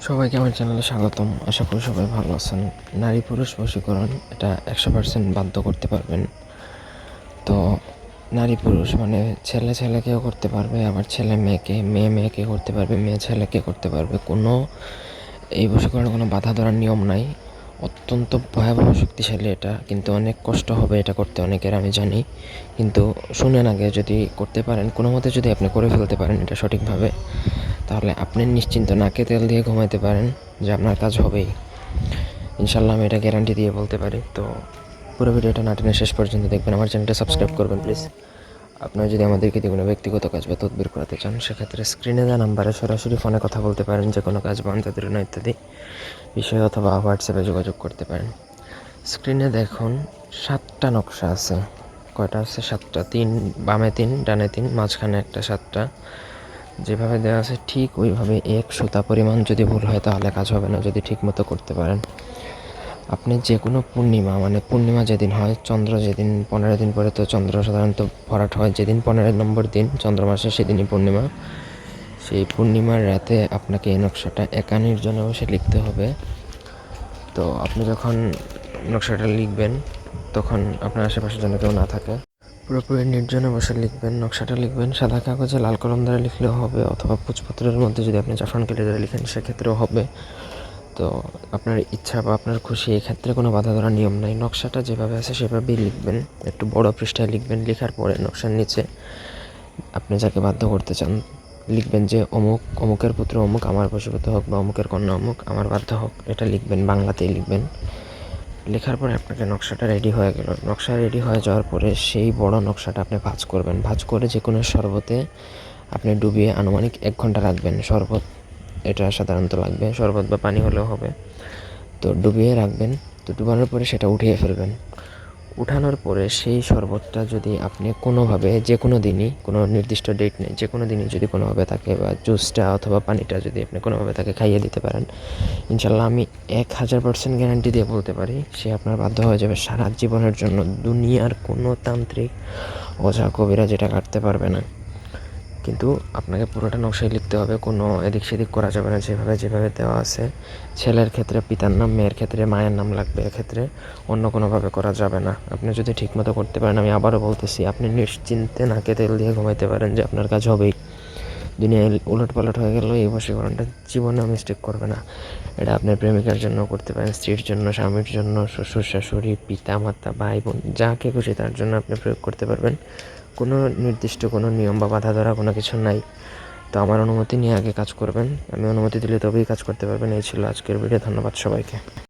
সবাইকে আমার চ্যানেলে স্বাগতম। আশা করি সবাই ভালো আছেন। নারী পুরুষ বশীকরণ, এটা একশো পার্সেন্ট বাধ্য করতে পারবেন। তো নারী পুরুষ মানে ছেলে ছেলেকেও করতে পারবে, আবার ছেলে মেয়েকে, মেয়ে মেয়েকে করতে পারবে, মেয়ে ছেলেকে করতে পারবে। কোনো এই বশীকরণে কোনো বাধা ধরার নিয়ম নাই। অত্যন্ত ভয়াবহ শক্তিশালী এটা। কিন্তু অনেক কষ্ট হবে এটা করতে, অনেকের আমি জানি। কিন্তু শুনেন আগে যদি করতে পারেন, কোনো মতে যদি আপনি করে ফেলতে পারেন এটা সঠিকভাবে। তাহলে আপনি নিশ্চিন্ত নাকে তেল দিয়ে ঘুমাইতে পারেন যে আপনার কাজ হবেই। ইনশাল্লাহ আমি এটা গ্যারান্টি দিয়ে বলতে পারি। তো পুরো ভিডিওটা নাটনের শেষ পর্যন্ত দেখবেন। আমার চ্যানেলটা সাবস্ক্রাইব করবেন প্লিজ আপনারা যদি আমাদেরকে দিয়ে কোনো ব্যক্তিগত কাজ বা তদবির করাতে চান, সেক্ষেত্রে স্ক্রিনে দেওয়া নাম্বারে সরাসরি ফোনে কথা বলতে পারেন, যে কোনো কাজ বন্ধ ইত্যাদি বিষয় অথবা হোয়াটসঅ্যাপে যোগাযোগ করতে পারেন। স্ক্রিনে দেখুন, সাতটা নকশা আছে। কয়টা আছে? সাতটা। তিন, বামে তিন, ডানে তিন, মাঝখানে একটা সাতটা। যেভাবে দেওয়া আছে, ঠিক ওইভাবে এক সুতা পরিমাণ যদি ভুল হয় তাহলে কাজ হবে না, যদি ঠিক মতো করতে পারেন। আপনি যে কোনো পূর্ণিমা মানে পূর্ণিমা যেদিন হয়, চন্দ্র যেদিন পনেরো দিন পরে, তো চন্দ্র সাধারণত ভরাট হয়। যেদিন পনেরো নম্বর দিন, চন্দ্র মাসে সেদিনই পূর্ণিমা। সেই পূর্ণিমার রাতে আপনাকে এই নকশাটা একা নির্জনে বসে লিখতে হবে। তো আপনি যখন নকশাটা লিখবেন, তখন আপনার আশেপাশে যেন কেউ না থাকে। পুরোপুরি নির্জনে বসে লিখবেন, নকশাটা লিখবেন, সাদা কাগজে লাল কলম দ্বারা লিখলেও হবে অথবা পুচপত্রের মধ্যে যদি আপনি জাফরান কেটে দ্বারা লিখেন, সেক্ষেত্রেও হবে। তো আপনার ইচ্ছা বা আপনার খুশি এক্ষেত্রে কোনো বাধা ধরার নিয়ম নাই। নকশাটা যেভাবে আছে সেভাবেই লিখবেন। একটু বড় পৃষ্ঠায় লিখবেন, লেখার পরে নকশার নিচে আপনি যাকে বাধ্য করতে চান, লিখবেন যে অমুক, অমুকের পুত্র অমুক, আমার বশীভূত হোক বা অমুকের কন্যা অমুক, আমার বাধ্য হোক, এটা লিখবেন, বাংলাতেই লিখবেন। লেখার পরে আপনাকে নকশাটা রেডি হয়ে গেল। নকশা রেডি হয়ে যাওয়ার পরে সেই বড় নকশাটা আপনি ভাজ করবেন। ভাজ করে যে কোনো শরবতে আপনি ডুবিয়ে আনুমানিক এক ঘণ্টা রাখবেন। শরবত এটা সাধারণত লাগবে। শরবত বা পানি হলেও হবে। তো ডুবিয়ে রাখবেন। তো ডুবানোর পরে সেটা উঠিয়ে ফেলবেন। উঠানোর পরে সেই শরবতটা যদি আপনি কোনোভাবে যে কোনো দিনই, কোনো নির্দিষ্ট ডেট নেই, যে কোনো দিনই যদি কোনোভাবে থাকে বা জুসটা অথবা পানিটা যদি আপনি কোনোভাবে তাকে খাইয়ে দিতে পারেন ইনশাল্লাহ আমি এক হাজার পার্সেন্ট গ্যারান্টি দিয়ে বলতে পারি, সে আপনার বাধ্য হয়ে যাবে সারা জীবনের জন্য দুনিয়ার কোনো তান্ত্রিক ওঝা কবিরা যেটা কাটতে পারবে না। কিন্তু আপনাকে পুরোটা নকশায় লিখতে হবে, কোনো এদিক সেদিক করা যাবে না। যেভাবে যেভাবে দেওয়া আছে, ছেলের ক্ষেত্রে, পিতার নাম, মেয়ের ক্ষেত্রে, মায়ের নাম লাগবে, এক্ষেত্রে অন্য কোনোভাবে করা যাবে না। আপনি যদি ঠিকমতো করতে পারেন, আমি আবারও বলতেছি, আপনি নিশ্চিন্তে নাকে তেল দিয়ে ঘুমাইতে পারেন যে আপনার কাজ হবেই। দুনিয়ায় উলট পালট হয়ে গেলেও এই বশীকরণটা জীবনেও মিস্টেক করবে না। এটা আপনার প্রেমিকার জন্য করতে পারেন, স্ত্রীর জন্য, স্বামীর জন্য, শ্বশুর শাশুড়ি, পিতা, মাতা, ভাই, বোন, যাকে খুশি তার জন্য আপনি প্রয়োগ করতে পারবেন। কোনো নির্দিষ্ট কোনো নিয়ম বা বাধা ধরা কোনো কিছু নাই। তো আমার অনুমতি নিয়ে আগে কাজ করবেন। আমি অনুমতি দিলে তবেই কাজ করতে পারবেন। এই ছিল আজকের ভিডিও ধন্যবাদ সবাইকে।